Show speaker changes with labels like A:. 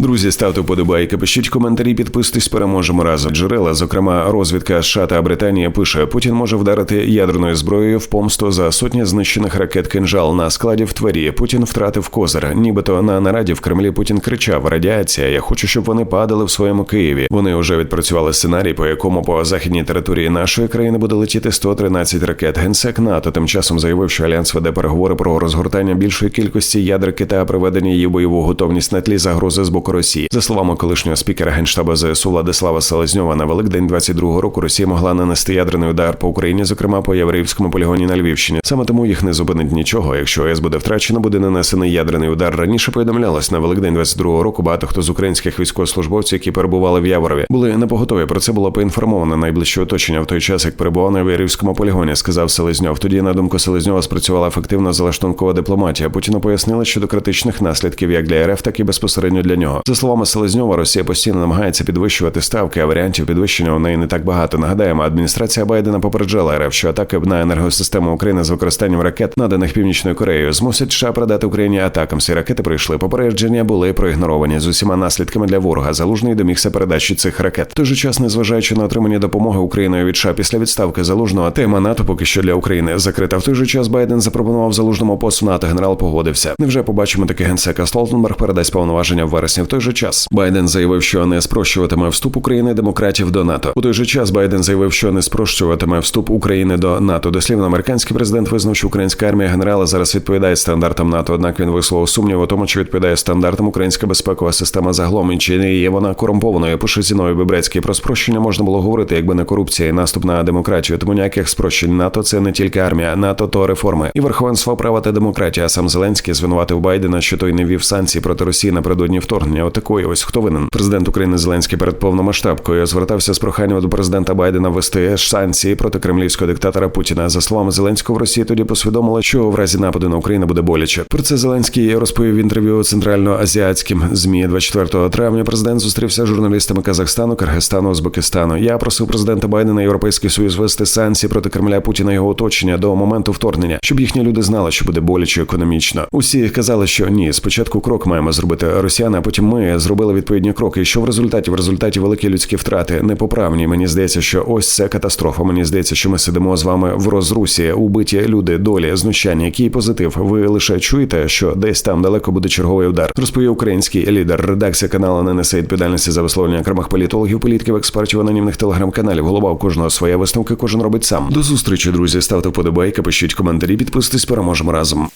A: Друзі, ставте вподобайки, пишіть коментарі, підписуйтесь, переможемо разом. Джерела, зокрема, розвідка США та Британія пише: Путін може вдарити ядерною зброєю в помсту за сотні знищених ракет кинжал на складі в Твері. Путін втратив козир. Нібито на нараді в Кремлі Путін кричав: Радіація. Я хочу, щоб вони падали в своєму Києві. Вони вже відпрацювали сценарій, по якому по західній території нашої країни буде летіти 113 ракет. Генсек НАТО тим часом заявив, що альянс веде переговори про розгортання більшої кількості ядерки та приведення її бойову готовність на тлі загрози з боку Росії. За словами колишнього спікера генштабу ЗСУ Владислава Селезньова, на Великдень 22-го року Росія могла нанести ядерний удар по Україні, зокрема по Яврівському полігоні на Львівщині. Саме тому їх не зупинить нічого. Якщо ОС буде втрачено, буде нанесений ядерний удар. Раніше повідомлялось на Великдень 22-го року. Багато хто з українських військовослужбовців, які перебували в Яворові, були непоготові. Про це було поінформовано найближче оточення в той час, як перебував на Яврівському полігоні, сказав Селезньов. Тоді на думку Селезньова спрацювала ефективна залаштункова дипломатія. Путіну пояснили щодо критичних наслідків як для РФ, так і безпосередньо для нього. За словами Селезньова, Росія постійно намагається підвищувати ставки, а варіантів підвищення у неї не так багато. Нагадаємо, адміністрація Байдена попереджала РФ, що атаки на енергосистему України з використанням ракет, наданих Північною Кореєю, змусять США передати Україні атакам. Ці ракети прийшли. Попередження були проігноровані з усіма наслідками для ворога. Залужний домігся передачі цих ракет. Той же час, незважаючи на отримання допомоги Україною від США після відставки залужного, тема НАТО поки що для України закрита. В той же час Байден запропонував залужному пост НАТО. Генерал погодився. Невже побачимо таке генсека Столтенберг передасть повноваження в вересні. В той же час Байден заявив, що не спрощуватиме вступ України демократів до НАТО. У той же час Байден заявив, що не спрощуватиме вступ України до НАТО. Дослівно американський президент визнав, що українська армія генерала зараз відповідає стандартам НАТО. Однак він висловив сумнів у тому, чи відповідає стандартам українська безпекова система загалом і чи не є вона корумпованою. Пише Зіною Бебрецький. Про спрощення можна було говорити, якби не корупція і наступ на демократію. Тому ніяких спрощень НАТО це не тільки армія, НАТО то реформи і верховенство права та демократія. Сам Зеленський звинуватив Байдена, що той не вів санкції проти Росії напередодні вторгнення. Отакої ось хто винен. Президент України Зеленський перед повномасштабкою звертався з проханням до президента Байдена ввести санкції проти кремлівського диктатора Путіна. За словами Зеленського, в Росії тоді посвідомили, що в разі нападу на Україну буде боляче. Про це Зеленський розповів в інтерв'ю центральноазіатським змі 24 травня. Президент зустрівся з журналістами Казахстану, Киргизстану, Узбекистану. Я просив президента Байдена Європейський Союз вести санкції проти Кремля Путіна і його оточення до моменту вторгнення, щоб їхні люди знали, що буде боляче економічно. Усі казали, що ні, спочатку крок маємо зробити росіяни, а потім ми зробили відповідні кроки. Що в результаті в результаті великі людські втрати непоправні. Мені здається, що ось це катастрофа. Мені здається, що ми сидимо з вами в розрусі, убиті люди, долі, знущання. Який позитив? Ви лише чуєте, що десь там далеко буде черговий удар. Розповів український лідер. Редакція каналу не несе відповідальності за висловлення окремих політологів, політиків, експертів, анонімних телеграм-каналів. Голова у кожного своя висновки, кожен робить сам. До зустрічі, друзі. Ставте вподобайки, пишіть коментарі, підписуйтесь, переможемо разом.